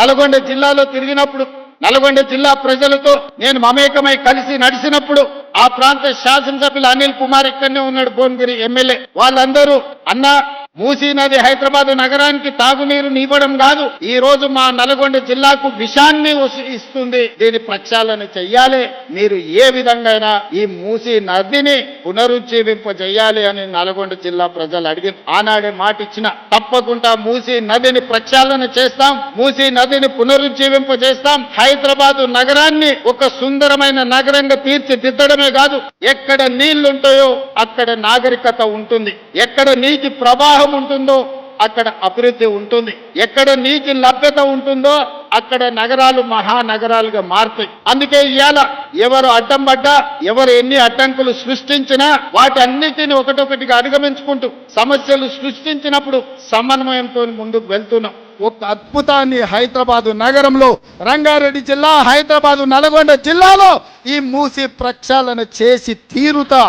నల్గొండ జిల్లాలో తిరిగినప్పుడు నల్గొండ జిల్లా ప్రజలతో నేను మమేకమై కలిసి నడిచినప్పుడు ఆ ప్రాంత శాసనసభ్యులు అనిల్ కుమార్ ఇక్కడనే ఉన్నాడు భువనగిరి ఎమ్మెల్యే. వాళ్ళందరూ అన్న మూసీ నది హైదరాబాద్ నగరానికి తాగునీరు ఇవ్వడం కాదు. ఈ రోజు మా నల్గొండ జిల్లాకు విషాన్ని ఇస్తుంది. దీని ప్రక్షాళన చెయ్యాలి. మీరు ఏ విధంగా ఈ మూసీ నదిని పునరుజ్జీవింపజేయాలి అని నల్గొండ జిల్లా ప్రజలు అడిగి ఆనాడే మాట ఇచ్చిన తప్పకుండా మూసీ నదిని ప్రక్షాళన చేస్తాం మూసీ నదిని పునరుజ్జీవింపజేస్తాం హైదరాబాద్ నగరాన్ని ఒక సుందరమైన నగరంగా తీర్చిదిద్దడమే కాదు ఎక్కడ నీళ్ళుంటాయో అక్కడ నాగరికత ఉంటుంది ఎక్కడ నీటి ప్రవాహం ఉంటుందో అక్కడ అభివృద్ధి ఉంటుంది ఎక్కడ నీటి లభ్యత ఉంటుందో అక్కడ నగరాలు మహానగరాలుగా మారుతాయి. అందుకే ఇవాళ ఎవరు అడ్డం పడ్డా ఎవరు ఎన్ని అడ్డంకులు సృష్టించినా వాటన్నిటిని ఒకటొకటిగా అధిగమించుకుంటూ సమస్యలు సృష్టించినప్పుడు సమన్వయంతో ముందుకు వెళ్తున్నాం. ఒక అద్భుతాన్ని హైదరాబాదు నగరంలో రంగారెడ్డి జిల్లా హైదరాబాదు నల్గొండ జిల్లాలో ఈ మూసి ప్రక్షాళన చేసి తీరుతా.